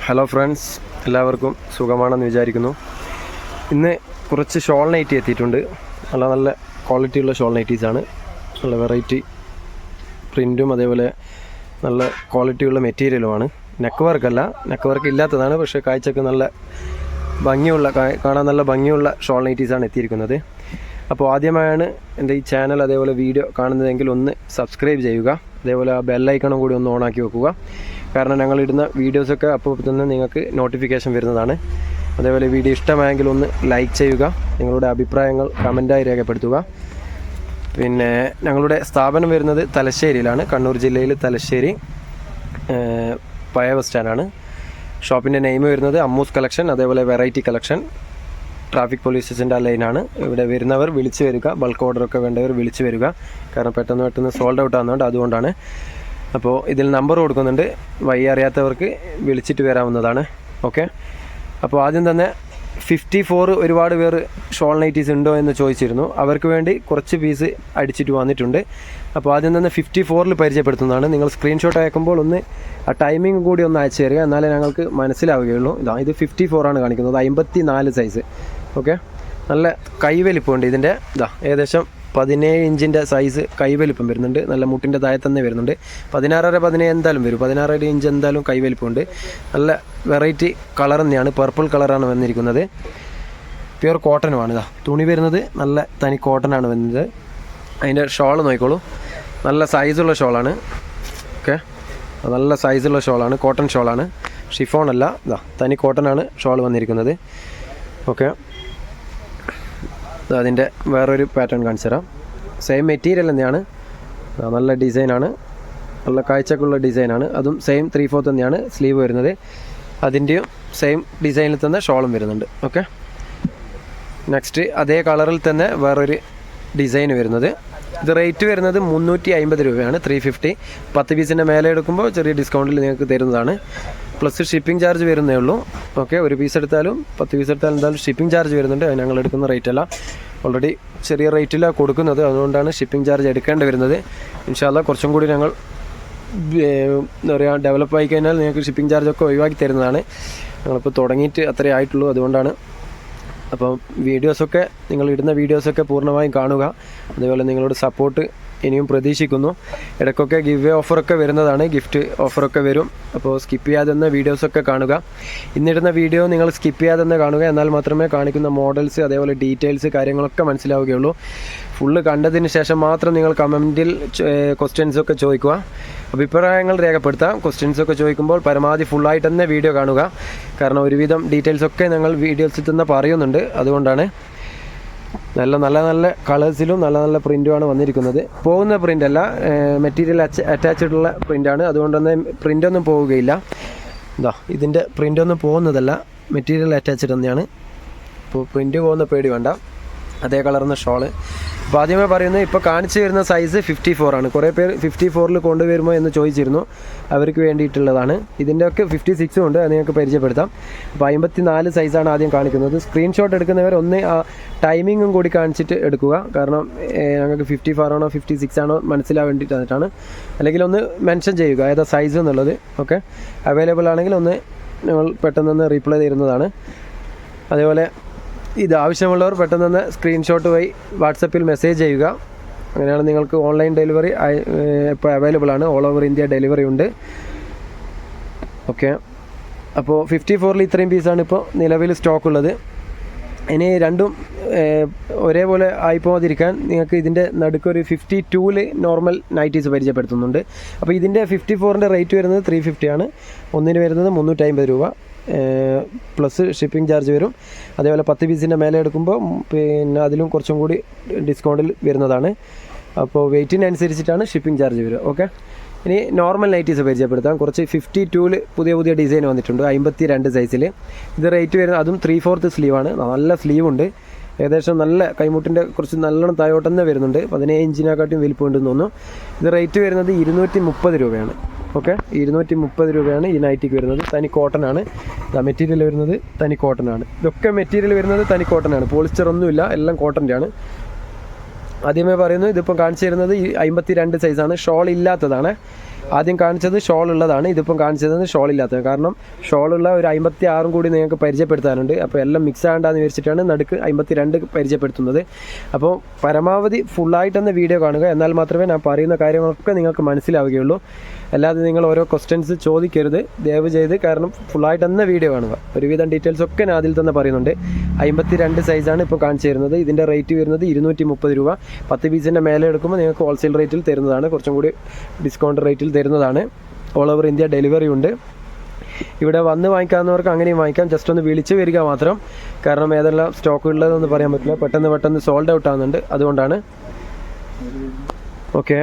Hello friends എല്ലാവർക്കും സുഖമാണെന്ന് വിചാരിക്കുന്നു. ഇന്ന് കുറച്ച് ഷോൾ നൈറ്റി എത്തിയിട്ടുണ്ട്. നല്ല നല്ല ക്വാളിറ്റിയുള്ള ഷോൾ നൈറ്റീസാണ് നല്ല വെറൈറ്റി പ്രിന്റും അതേപോലെ നല്ല ക്വാളിറ്റിയുള്ള മെറ്റീരിയലുമാണ് നെക്ക് വർക്കല്ല നെക്ക് വർക്ക് ഇല്ലാത്തതാണ്. പക്ഷേ കാഴ്ചക്ക് നല്ല ഭംഗിയുള്ള കാണാൻ നല്ല ഭംഗിയുള്ള ഷോൾ നൈറ്റീസാണ് എത്തിയിരിക്കുന്നത്. അപ്പോൾ ആദ്യമായാണ് എന്റെ ഈ ചാനൽ അതേപോലെ വീഡിയോ കാണുന്നതെങ്കിൽ ഒന്ന് സബ്സ്ക്രൈബ് ചെയ്യുക. അതേപോലെ ആ ബെല്ലൈക്കണം കൂടി ഒന്ന് ഓണാക്കി വെക്കുക. കാരണം ഞങ്ങൾ ഇടുന്ന വീഡിയോസൊക്കെ അപ്പോൾ തന്നെ നിങ്ങൾക്ക് നോട്ടിഫിക്കേഷൻ വരുന്നതാണ്. അതേപോലെ വീഡിയോ ഇഷ്ടമായെങ്കിൽ ഒന്ന് ലൈക്ക് ചെയ്യുക നിങ്ങളുടെ അഭിപ്രായങ്ങൾ കമന്റായി രേഖപ്പെടുത്തുക. പിന്നെ ഞങ്ങളുടെ സ്ഥാപനം വരുന്നത് തലശ്ശേരിയിലാണ്. കണ്ണൂർ ജില്ലയിൽ തലശ്ശേരി പയ ബസ് സ്റ്റാൻഡാണ് ഷോപ്പിന്റെ നെയിം വരുന്നത് അമ്മൂസ് കളക്ഷൻ അതേപോലെ വെറൈറ്റി കളക്ഷൻ ട്രാഫിക് പോലീസ് സ്റ്റേഷന്റെ ആ ലൈനാണ് ഇവിടെ വരുന്നവർ വിളിച്ചു വരിക ബൾക്ക് ഓർഡറൊക്കെ വേണ്ടവർ വിളിച്ചു വരിക. കാരണം പെട്ടെന്ന് പെട്ടെന്ന് സോൾഡ് ഔട്ട് ആകുന്നതുകൊണ്ട് അതുകൊണ്ടാണ്. അപ്പോൾ ഇതിൽ നമ്പർ കൊടുക്കുന്നുണ്ട്. വഴി അറിയാത്തവർക്ക് വിളിച്ചിട്ട് വരാവുന്നതാണ്. ഓക്കെ അപ്പോൾ ആദ്യം തന്നെ ഫിഫ്റ്റി ഫോർ ഒരുപാട് പേർ ഷോൾ നൈറ്റീസ് ഉണ്ടോ എന്ന് ചോദിച്ചിരുന്നു. അവർക്ക് വേണ്ടി കുറച്ച് പീസ് അടിച്ചിട്ട് വന്നിട്ടുണ്ട്. അപ്പോൾ ആദ്യം തന്നെ ഫിഫ്റ്റി ഫോറിൽ പരിചയപ്പെടുത്തുന്നതാണ്. നിങ്ങൾ സ്ക്രീൻഷോട്ട് അയക്കുമ്പോൾ ഒന്ന് ആ ടൈമിംഗ് കൂടി ഒന്ന് അയച്ചു തരിക. എന്നാലേ ഞങ്ങൾക്ക് മനസ്സിലാവുകയുള്ളൂ. ഇതാ ഇത് ഫിഫ്റ്റി ഫോറാണ് കാണിക്കുന്നത്. അമ്പത്തി നാല് സൈസ് ഓക്കെ നല്ല കൈവലിപ്പുണ്ട് ഇതിന്റെ ഇതാ ഏകദേശം പതിനേഴ് ഇഞ്ചിന്റെ സൈസ് കൈവലിപ്പം വരുന്നുണ്ട്. നല്ല മുട്ടിന്റെ താഴെ തന്നെ വരുന്നുണ്ട്. പതിനാറര പതിനേഴ് എന്തായാലും വരും. പതിനാറര ഇഞ്ച് എന്തായാലും കൈവലിപ്പമുണ്ട് നല്ല വെറൈറ്റി കളർ തന്നെയാണ്. പർപ്പിൾ കളറാണ് വന്നിരിക്കുന്നത്. പ്യുർ കോട്ടനുമാണ് ഇതാ. തുണി വരുന്നത് നല്ല തനി കോട്ടനാണ് വരുന്നത്. അതിന്റെ ഷോൾ നോക്കിക്കോളൂ. നല്ല സൈസുള്ള ഷോളാണ് ഓക്കെ നല്ല സൈസുള്ള ഷോളാണ് കോട്ടൺ ഷോളാണ് ഷിഫോൺ അല്ല. ഇതാ തനി കോട്ടനാണ് ഷോൾ വന്നിരിക്കുന്നത്. ഓക്കെ അതിന്റെ വേറൊരു പാറ്റേൺ കാണിച്ചു തരാം സെയിം മെറ്റീരിയൽ തന്നെയാണ് നല്ല ഡിസൈനാണ് നല്ല കാഴ്ചക്കുള്ള ഡിസൈനാണ് അതും സെയിം ത്രീ ഫോർത്ത് തന്നെയാണ് സ്ലീവ് വരുന്നത്. അതിന്റെയും സെയിം ഡിസൈനിൽ തന്നെ ഷോളും വരുന്നുണ്ട്. ഓക്കെ നെക്സ്റ്റ് അതേ കളറിൽ തന്നെ വേറൊരു ഡിസൈൻ വരുന്നത്. ഇത് റേറ്റ് വരുന്നത് മുന്നൂറ്റി അമ്പത് രൂപയാണ് ത്രീ ഫിഫ്റ്റി പത്ത് പീസിന്റെ മേലെ എടുക്കുമ്പോൾ ചെറിയ ഡിസ്കൗണ്ടിൽ നിങ്ങൾക്ക് തരുന്നതാണ്. പ്ലസ് ഷിപ്പിംഗ് ചാർജ് വരുന്നേ ഉള്ളൂ. ഓക്കെ ഒരു പീസ് എടുത്താലും പത്ത് പീസ് എടുത്താലും എന്തായാലും ഷിപ്പിംഗ് ചാർജ് വരുന്നുണ്ട്. ഞങ്ങൾ എടുക്കുന്ന റേറ്റ് അല്ല. ഓൾറെഡി ചെറിയ റേറ്റിലാണ് കൊടുക്കുന്നത്. അതുകൊണ്ടാണ് ഷിപ്പിംഗ് ചാർജ് എടുക്കേണ്ടി വരുന്നത്. ഇൻഷാല്ല കുറച്ചും കൂടി ഞങ്ങൾ എന്താ പറയുക ഡെവലപ്പ് ആയി കഴിഞ്ഞാൽ നിങ്ങൾക്ക് ഷിപ്പിംഗ് ചാർജൊക്കെ ഒഴിവാക്കി തരുന്നതാണ്. ഞങ്ങളിപ്പോൾ തുടങ്ങിയിട്ട് അത്രേ ആയിട്ടുള്ളൂ. അതുകൊണ്ടാണ് അപ്പം വീഡിയോസൊക്കെ നിങ്ങൾ ഇടുന്ന വീഡിയോസൊക്കെ പൂർണമായും കാണുക. അതുപോലെ നിങ്ങളോട് സപ്പോർട്ട് ഇനിയും പ്രതീക്ഷിക്കുന്നു. ഇടയ്ക്കൊക്കെ ഗിവ് വേ ഓഫറൊക്കെ വരുന്നതാണ്. ഗിഫ്റ്റ് ഓഫറൊക്കെ വരും. അപ്പോൾ സ്കിപ്പ് ചെയ്യാതെ തന്നെ വീഡിയോസൊക്കെ കാണുക. ഇന്നിടുന്ന വീഡിയോ നിങ്ങൾ സ്കിപ്പ് ചെയ്യാതെ തന്നെ കാണുക. എന്നാൽ മാത്രമേ കാണിക്കുന്ന മോഡൽസ് അതേപോലെ ഡീറ്റെയിൽസ് കാര്യങ്ങളൊക്കെ മനസ്സിലാവുകയുള്ളൂ. ഫുള്ള് കണ്ടതിന് ശേഷം മാത്രം നിങ്ങൾ കമന്റിൽ ക്വസ്റ്റ്യൻസൊക്കെ ചോദിക്കുക. അഭിപ്രായങ്ങൾ രേഖപ്പെടുത്താം. ക്വസ്റ്റ്യൻസൊക്കെ ചോദിക്കുമ്പോൾ പരമാവധി ഫുള്ളായിട്ട് തന്നെ വീഡിയോ കാണുക. കാരണം ഒരുവിധം ഡീറ്റെയിൽസൊക്കെ ഞങ്ങൾ വീഡിയോസിൽ തന്നെ പറയുന്നുണ്ട്. അതുകൊണ്ടാണ് നല്ല നല്ല നല്ല കളേഴ്സിലും നല്ല നല്ല പ്രിന്റുമാണ് വന്നിരിക്കുന്നത്. പോകുന്ന പ്രിന്റ് അല്ല മെറ്റീരിയൽ അറ്റാച്ച്ഡ് ഉള്ള പ്രിന്റാണ് അതുകൊണ്ട് തന്നെ പ്രിന്റൊന്നും പോവുകയില്ല. ഇതാ ഇതിന്റെ പ്രിന്റൊന്നും പോകുന്നതല്ല. മെറ്റീരിയൽ അറ്റാച്ച്ഡ് തന്നെയാണ്. ഇപ്പോൾ പ്രിന്റ് പോകുന്ന പേടി വേണ്ട. അതേ കളർന്ന ഷോൾ. അപ്പോൾ ആദ്യമേ പറയുന്നത് ഇപ്പോൾ കാണിച്ചു വരുന്ന സൈസ് ഫിഫ്റ്റി ഫോർ ആണ്. കുറേ പേര് ഫിഫ്റ്റി ഫോറിൽ കൊണ്ടുവരുമോ എന്ന് ചോദിച്ചിരുന്നു. അവർക്ക് വേണ്ടിയിട്ടുള്ളതാണ്. ഇതിന്റെയൊക്കെ ഫിഫ്റ്റി സിക്സും ഉണ്ട്. അത് നിങ്ങൾക്ക് പരിചയപ്പെടുത്താം. അപ്പോൾ അമ്പത്തി നാല് സൈസാണ് ആദ്യം കാണിക്കുന്നത്. സ്ക്രീൻഷോട്ട് എടുക്കുന്നവർ ഒന്ന് ആ ടൈമിങ്ങും കൂടി കാണിച്ചിട്ട് എടുക്കുക. കാരണം ഞങ്ങൾക്ക് ഫിഫ്റ്റി ഫോർ ആണോ ഫിഫ്റ്റി സിക്സ് ആണോ മനസ്സിലാൻ തന്നിട്ടാണ് അല്ലെങ്കിൽ ഒന്ന് മെൻഷൻ ചെയ്യുക ഏതാ സൈസ് എന്നുള്ളത്. ഓക്കെ അവൈലബിൾ ആണെങ്കിൽ ഒന്ന് ഞങ്ങൾ പെട്ടെന്ന് റീപ്ലൈ തരുന്നതാണ്. അതേപോലെ ഇത് ആവശ്യമുള്ളവർ പെട്ടെന്ന് തന്നെ സ്ക്രീൻഷോട്ട് വഴി വാട്സപ്പിൽ മെസ്സേജ് ചെയ്യുക. അങ്ങനെയാണ് നിങ്ങൾക്ക് ഓൺലൈൻ ഡെലിവറി ഇപ്പോൾ അവൈലബിൾ ആണ്. ഓൾ ഓവർ ഇന്ത്യ ഡെലിവറി ഉണ്ട്. ഓക്കെ അപ്പോൾ ഫിഫ്റ്റി ഫോറിൽ ഇത്രയും പീസാണ് ഇപ്പോൾ നിലവിൽ സ്റ്റോക്ക് ഉള്ളത്. ഇനി രണ്ടും ഒരേപോലെ ആയിപ്പോകാതിരിക്കാൻ നിങ്ങൾക്ക് ഇതിന്റെ നടുക്കൊരു ഫിഫ്റ്റി ടൂൽ നോർമൽ നൈറ്റീസ് പരിചയപ്പെടുത്തുന്നുണ്ട്. അപ്പോൾ ഇതിന്റെ ഫിഫ്റ്റി ഫോറിന്റെ റേറ്റ് വരുന്നത് ത്രീ ഫിഫ്റ്റിയാണ് ഒന്നിന് വരുന്നത് മുന്നൂറ്റി അമ്പത് രൂപ പ്ലസ് ഷിപ്പിംഗ് ചാർജ് വരും. അതേപോലെ പത്ത് പീസിന്റെ മേലെ എടുക്കുമ്പോൾ പിന്നെ അതിലും കുറച്ചും കൂടി ഡിസ്കൗണ്ടിൽ വരുന്നതാണ്. അപ്പോൾ വെയിറ്റിനനുസരിച്ചിട്ടാണ് ഷിപ്പിംഗ് ചാർജ് വരിക. ഓക്കെ ഇനി നോർമൽ നൈറ്റീസ് പരിചയപ്പെടുത്താം. കുറച്ച് ഫിഫ്റ്റി ടൂൽ പുതിയ പുതിയ ഡിസൈൻ വന്നിട്ടുണ്ട്. അമ്പത്തി രണ്ട് സൈസിൽ ഇത് റേറ്റ് വരുന്നത് അതും ത്രീ ഫോർത്ത് സ്ലീവാണ് നല്ല സ്ലീവ് ഉണ്ട്. ഏകദേശം നല്ല കൈമുട്ടിന്റെ കുറച്ച് നല്ലോണം താഴോട്ട് തന്നെ വരുന്നുണ്ട്. പതിനേഴ് ഇഞ്ചിനെക്കാട്ടും വലിപ്പമുണ്ടെന്ന് തോന്നുന്നു. ഇത് റേറ്റ് വരുന്നത് ഇരുന്നൂറ്റി മുപ്പത് രൂപയാണ്. ഓക്കെ? ഇരുന്നൂറ്റി മുപ്പത് രൂപയാണ് ഈ നൈറ്റിക്ക് വരുന്നത്. തനി കോട്ടൺ ആണ്. മെറ്റീരിയൽ വരുന്നത് തനി കോട്ടൺ ആണ്. ഇതൊക്കെ മെറ്റീരിയൽ വരുന്നത് തനി കോട്ടൺ ആണ്. പോളിസ്റ്റർ ഒന്നുമില്ല. എല്ലാം കോട്ടന്റെ ആണ്. ആദ്യമേ പറയുന്നു ഇതിപ്പം കാണിച്ചു തരുന്നത് അമ്പത്തി രണ്ട് സൈസാണ് ഷോൾ ഇല്ലാത്തതാണ്. ആദ്യം കാണിച്ചത് ഷോൾ ഉള്ളതാണ്. ഇതിപ്പം കാണിച്ചത് ഷോൾ ഇല്ലാത്തത് കാരണം ഷോളുള്ള ഒരു അമ്പത്തി ആറും കൂടി നിങ്ങൾക്ക് പരിചയപ്പെടുത്താനുണ്ട്. അപ്പോൾ എല്ലാം മിക്സ് ആകണ്ടെന്ന് വിചാരിച്ചിട്ടാണ് നടുക്ക് അമ്പത്തി രണ്ട് പരിചയപ്പെടുത്തുന്നത്. അപ്പോൾ പരമാവധി ഫുള്ളായിട്ടെന്ന വീഡിയോ കാണുക. എന്നാൽ മാത്രമേ ഞാൻ പറയുന്ന കാര്യങ്ങളൊക്കെ നിങ്ങൾക്ക് മനസ്സിലാവുകയുള്ളൂ. അല്ലാതെ നിങ്ങൾ ഓരോ ക്വസ്റ്റ്യൻസ് ചോദിക്കരുത്. ദയവ് ചെയ്ത് കാരണം ഫുള്ളായിട്ടെന്ന വീഡിയോ കാണുക. ഒരുവിധം ഡീറ്റെയിൽസ് ഒക്കെ ഞാൻ അതിൽ തന്നെ പറയുന്നുണ്ട്. അമ്പത്തി രണ്ട് സൈസാണ് ഇപ്പോൾ കാണിച്ചു തരുന്നത് ഇതിന്റെ റേറ്റ് വരുന്നത് ഇരുന്നൂറ്റി മുപ്പത് രൂപ. പത്ത് പീസിന്റെ മേലെ എടുക്കുമ്പോൾ നിങ്ങൾക്ക് ഹോൾസെയിൽ റേറ്റിൽ തരുന്നതാണ്. കുറച്ചും കൂടി ഡിസ്കൗണ്ട് റേറ്റിൽ തരുന്നതാണ്. ഓൾ ഓവർ ഇന്ത്യ ഡെലിവറി ഉണ്ട്. ഇവിടെ വന്ന് വാങ്ങിക്കാവുന്നവർക്ക് അങ്ങനെയും വാങ്ങിക്കാം. ജസ്റ്റ് ഒന്ന് വിളിച്ച് വരിക മാത്രം. കാരണം ഏതെല്ലാം സ്റ്റോക്ക് ഉള്ളതെന്ന് പറയാൻ പറ്റില്ല. പെട്ടെന്ന് പെട്ടെന്ന് സോൾഡ് ഔട്ട് ആവുന്നുണ്ട്. അതുകൊണ്ടാണ്. ഓക്കെ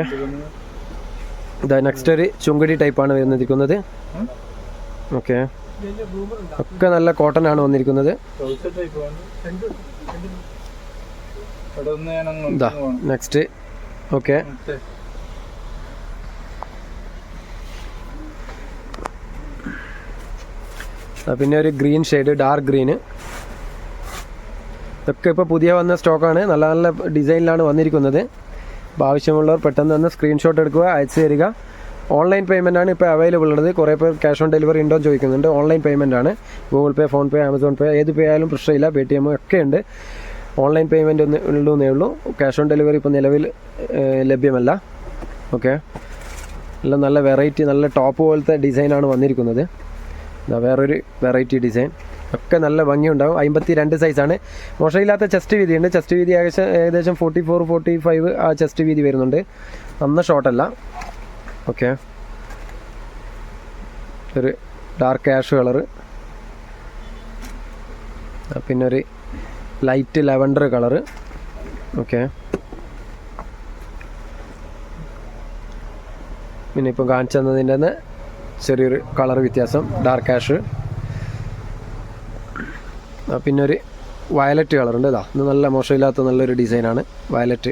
നെക്സ്റ്റ് ഒരു ചുങ്കടി ടൈപ്പാണ് വരുന്നിരിക്കുന്നത് ഓക്കെ ഒക്കെ നല്ല കോട്ടൺ ആണ് വന്നിരിക്കുന്നത്. നെക്സ്റ്റ് ഓക്കെ പിന്നെ ഒരു ഗ്രീൻ ഷെയ്ഡ് ഡാർക്ക് ഗ്രീന് ഇതൊക്കെ ഇപ്പോൾ പുതിയ വന്ന സ്റ്റോക്കാണ് നല്ല നല്ല ഡിസൈനിലാണ് വന്നിരിക്കുന്നത്. അപ്പോൾ ആവശ്യമുള്ളവർ പെട്ടെന്ന് തന്നെ സ്ക്രീൻഷോട്ട് എടുക്കുക അയച്ചു തരിക. ഓൺലൈൻ പേയ്മെന്റ് ആണ് ഇപ്പോൾ അവൈലബിൾ ഉള്ളത്. കുറേ പേർ ക്യാഷ് ഓൺ ഡെലിവറി ഉണ്ടോ ചോദിക്കുന്നുണ്ട്. ഓൺലൈൻ പേയ്മെന്റ് ആണ്. Google Pay PhonePe Amazon Pay ഏത് പേ ആയാലും പ്രശ്നമില്ല. പേ ടി എം ഒക്കെ ഉണ്ട്. ഓൺലൈൻ പേയ്മെന്റ് ഒന്ന് ഉള്ളൂ എന്നേ ഉള്ളൂ. ക്യാഷ് ഓൺ ഡെലിവറി ഇപ്പോൾ നിലവിൽ ലഭ്യമല്ല. ഓക്കെ നല്ല നല്ല വെറൈറ്റി നല്ല ടോപ്പ് പോലത്തെ ഡിസൈനാണ് വന്നിരിക്കുന്നത്. വേറൊരു വെറൈറ്റി ഡിസൈൻ ഒക്കെ നല്ല ഭംഗിയുണ്ടാകും അമ്പത്തി രണ്ട് സൈസാണ് മോശമില്ലാത്ത ചെസ്റ്റ് വീതിയുണ്ട്. ചെസ്റ്റ് വീതി ഏകദേശം ഏകദേശം ഫോർട്ടി ഫോർ ഫോർട്ടി ഫൈവ് ആ ചെസ്റ്റ് വീതി വരുന്നുണ്ട്. അന്ന് ഷോർട്ടല്ല ഓക്കെ. ഒരു ഡാർക്ക് ആഷ് കളറ് പിന്നെ ഒരു ലൈറ്റ് ലെവൻഡർ കളറ് ഓക്കെ. പിന്നെ ഇപ്പം കാണിച്ചു തന്നതിന്റെ തന്നെ ചെറിയൊരു കളർ വ്യത്യാസം ഡാർക്ക് ആഷ് പിന്നെ ഒരു വയലറ്റ് കളറുണ്ട് ഇതാ ഇത് നല്ല മോശമില്ലാത്ത നല്ലൊരു ഡിസൈനാണ് വയലറ്റ്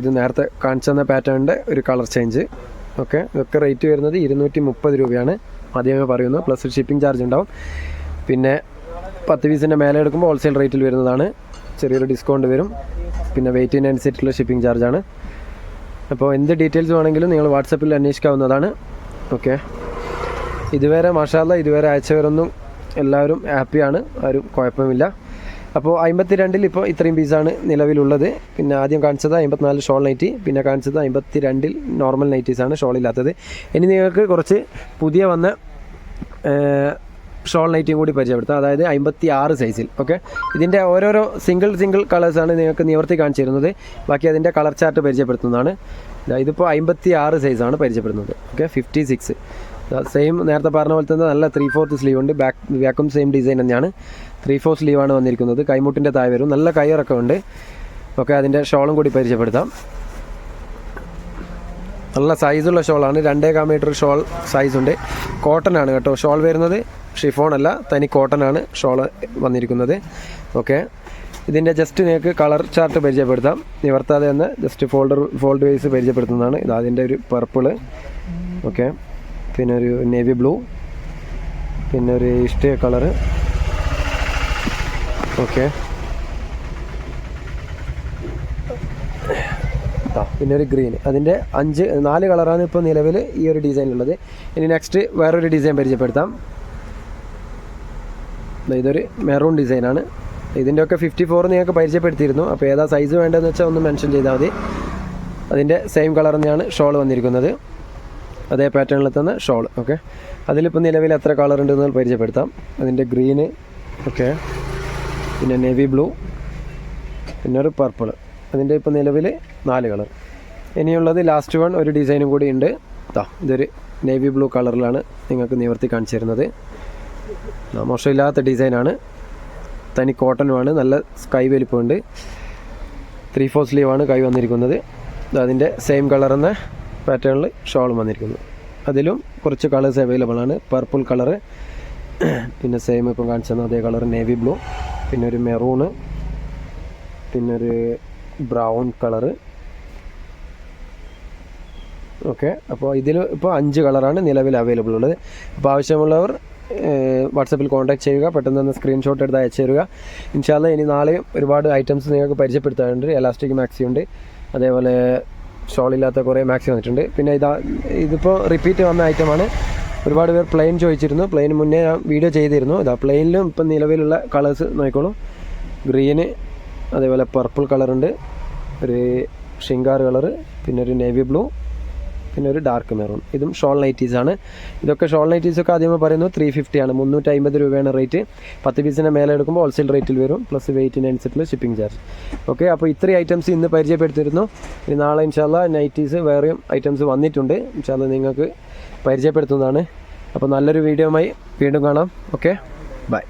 ഇത് നേരത്തെ കാണിച്ചു തന്ന പാറ്റേണിന്റെ ഒരു കളർ ചേഞ്ച്. ഓക്കെ ഇതൊക്കെ റേറ്റ് വരുന്നത് ഇരുന്നൂറ്റി മുപ്പത് രൂപയാണ്. ആദ്യമേ പറയുന്നു പ്ലസ് ഒരു ഷിപ്പിംഗ് ചാർജ് ഉണ്ടാവും. പിന്നെ പത്ത് പീസിന്റെ മേലെ എടുക്കുമ്പോൾ ഹോൾസെയിൽ റേറ്റിൽ വരുന്നതാണ്. ചെറിയൊരു ഡിസ്കൗണ്ട് വരും. പിന്നെ വെയിറ്റിനനുസരിച്ചുള്ള ഷിപ്പിംഗ് ചാർജാണ് അപ്പോൾ എന്ത് ഡീറ്റെയിൽസ് വേണമെങ്കിലും നിങ്ങൾ വാട്സപ്പിൽ അന്വേഷിക്കാവുന്നതാണ്. ഓക്കെ. ഇതുവരെ മാഷാല്ല ഇതുവരെ അയച്ചവരൊന്നും എല്ലാവരും ഹാപ്പിയാണ് ആരും കുഴപ്പമില്ല. അപ്പോൾ അമ്പത്തി രണ്ടിൽ ഇപ്പോൾ ഇത്രയും പീസാണ് നിലവിലുള്ളത്. പിന്നെ ആദ്യം കാണിച്ചത് അമ്പത്തിനാല് ഷോൾ നൈറ്റി പിന്നെ കാണിച്ചത് അമ്പത്തി രണ്ടിൽ നോർമൽ നൈറ്റീസാണ് ഷോൾ ഇല്ലാത്തത്. ഇനി നിങ്ങൾക്ക് കുറച്ച് പുതിയ വന്ന ഷോൾ നൈറ്റിയും കൂടി പരിചയപ്പെടുത്താം. അതായത് അമ്പത്തി ആറ് സൈസിൽ ഓക്കെ ഇതിന്റെ ഓരോരോ സിംഗിൾ സിംഗിൾ കളേഴ്സാണ് നിങ്ങൾക്ക് നിവർത്തി കാണിച്ചു തരുന്നത് ബാക്കി അതിന്റെ കളർ ചാർട്ട് പരിചയപ്പെടുത്തുന്നതാണ്. ഇതാ ഇതിപ്പോൾ അമ്പത്തി ആറ് സൈസാണ് പരിചയപ്പെടുന്നത്. ഓക്കെ ഫിഫ്റ്റി സിക്സ് സെയിം നേരത്തെ പറഞ്ഞ പോലെ തന്നെ നല്ല ത്രീ ഫോർത്ത് സ്ലീവ് ഉണ്ട്. ബാക്ക് ബാക്കും സെയിം ഡിസൈൻ തന്നെയാണ്. ത്രീ ഫോർ ആണ് വന്നിരിക്കുന്നത്. കൈമുട്ടിന്റെ താഴെ വരും. നല്ല കയറൊക്കെ ഉണ്ട്. ഓക്കെ അതിന്റെ ഷോളും കൂടി പരിചയപ്പെടുത്താം. നല്ല സൈസുള്ള ഷോളാണ് രണ്ടേ കാ മീറ്റർ ഷോൾ സൈസുണ്ട് കോട്ടൺ ആണ് കേട്ടോ. ഷോൾ വരുന്നത് ഷിഫോൺ അല്ല. തനി കോട്ടൺ ആണ് ഷോൾ വന്നിരിക്കുന്നത്. ഓക്കെ ഇതിന്റെ ജസ്റ്റ് നിങ്ങൾക്ക് കളർ ചാർട്ട് പരിചയപ്പെടുത്താം. നിവർത്താതെ തന്നെ ജസ്റ്റ് ഫോൾഡർ ഫോൾഡ് വൈസ് പരിചയപ്പെടുത്തുന്നതാണ്. ഇത് അതിന്റെ ഒരു പർപ്പിൾ ഓക്കെ. പിന്നെ ഒരു നേവി ബ്ലൂ പിന്നെ ഒരു ഇഷ്ട കളറ് ഓക്കെ ആ പിന്നെ ഒരു ഗ്രീൻ അതിന്റെ അഞ്ച് നാല് കളറാണ് ഇപ്പോൾ നിലവിൽ ഈ ഒരു ഡിസൈനിലുള്ളത് ഇനി നെക്സ്റ്റ് വേറൊരു ഡിസൈൻ പരിചയപ്പെടുത്താം. ഇതൊരു മെറൂൺ ഡിസൈനാണ് ഇതിന്റെയൊക്കെ ഫിഫ്റ്റി ഫോർ നിങ്ങൾക്ക് പരിചയപ്പെടുത്തിയിരുന്നു. അപ്പോൾ ഏതാ സൈസ് വേണ്ടതെന്ന് വെച്ചാൽ ഒന്ന് മെൻഷൻ ചെയ്താൽ മതി. അതിന്റെ സെയിം കളർ തന്നെയാണ് ഷോൾ വന്നിരിക്കുന്നത്. അതേ പാറ്റേണിൽ തന്നെ ഷോൾ ഓക്കെ അതിലിപ്പോൾ നിലവിൽ എത്ര കളർ ഉണ്ടെന്ന് പരിചയപ്പെടുത്താം. അതിന്റെ ഗ്രീന് ഓക്കെ പിന്നെ നേവി ബ്ലൂ പിന്നെ ഒരു പർപ്പിൾ അതിന്റെ ഇപ്പോൾ നിലവിൽ നാല് കളർ ഇനിയുള്ളത് ലാസ്റ്റ് വൺ ഒരു ഡിസൈനും കൂടി ഉണ്ട്. ദാ ഇതൊരു നേവി ബ്ലൂ കളറിലാണ് നിങ്ങൾക്ക് നിവർത്തി കാണിച്ചു തരുന്നത്. മോശമില്ലാത്ത ഡിസൈനാണ് തനി കോട്ടനുമാണ് നല്ല സ്കൈ വലിപ്പമുണ്ട്. ത്രീ ഫോർ സ്ലീവാണ് കൈ വന്നിരിക്കുന്നത്. അതിന്റെ സെയിം കളർ എന്ന പാറ്റേണിൽ ഷോളും വന്നിരിക്കുന്നു. അതിലും കുറച്ച് കളേഴ്സ് അവൈലബിൾ ആണ്. പർപ്പിൾ കളറ് പിന്നെ സെയിം ഇപ്പം കാണിച്ചു അതേ കളർ നേവി ബ്ലൂ പിന്നെ ഒരു മെറൂണ് പിന്നെ ഒരു ബ്രൗൺ കളറ് ഓക്കെ അപ്പോൾ ഇതിൽ ഇപ്പോൾ അഞ്ച് കളറാണ് നിലവിൽ അവൈലബിൾ ഉള്ളത്. അപ്പോൾ ആവശ്യമുള്ളവർ വാട്സപ്പിൽ കോൺടാക്ട് ചെയ്യുക പെട്ടെന്ന് തന്നെ സ്ക്രീൻഷോട്ട് എടുത്ത് അയച്ചു തരിക. ഇൻഷാല്ല ഇനി നാളെയും ഒരുപാട് ഐറ്റംസ് നിങ്ങൾക്ക് പരിചയപ്പെടുത്താറുണ്ട് എലാസ്റ്റിക് മാക്സി ഉണ്ട്. അതേപോലെ ഷോൾ ഇല്ലാത്ത കുറേ മാക്സി വന്നിട്ടുണ്ട്. പിന്നെ ഇതാ ഇതിപ്പോൾ റിപ്പീറ്റ് വന്ന ഐറ്റമാണ് ഒരുപാട് പേർ പ്ലെയിൻ ചോദിച്ചിരുന്നു. പ്ലെയിൻ മുന്നേ ഞാൻ വീഡിയോ ചെയ്തിരുന്നു. ഇതാ പ്ലെയിനിലും ഇപ്പം നിലവിലുള്ള കളേഴ്സ് നോക്കിക്കോളൂ. ഗ്രീന് അതേപോലെ പർപ്പിൾ കളറുണ്ട് ഒരു ഷിങ്കാർ കളറ് പിന്നെ ഒരു നേവി ബ്ലൂ പിന്നെ ഒരു ഡാർക്ക് മെറൂൺ ഇതും ഷോൾ നൈറ്റീസ് ആണ്. ഇതൊക്കെ ഷോൾ നൈറ്റീസ് ഒക്കെ ആദ്യമേ പറയുന്നു ത്രീ ഫിഫ്റ്റി ആണ്. മുന്നൂറ്റി അമ്പത് രൂപയാണ് റേറ്റ് പത്ത് പീസിന്റെ മേലെ എടുക്കുമ്പോൾ ഹോൾസെയിൽ റേറ്റിൽ വരും. പ്ലസ് വെയിറ്റിനനുസരിച്ചുള്ള ഷിപ്പിംഗ് ചാർജ് ഓക്കെ അപ്പോൾ ഇത്രയും ഐറ്റംസ് ഇന്ന് പരിചയപ്പെടുത്തിയിരുന്നു. ഇനി നാളെ ഇൻഷാല്ല നൈറ്റീസ് വേറെയും ഐറ്റംസ് വന്നിട്ടുണ്ട്. ഇൻഷാല്ല നിങ്ങൾക്ക് പരിചയപ്പെടുത്തുന്നതാണ്. അപ്പോൾ നല്ലൊരു വീഡിയോ ആയി വീണ്ടും കാണാം. Okay bye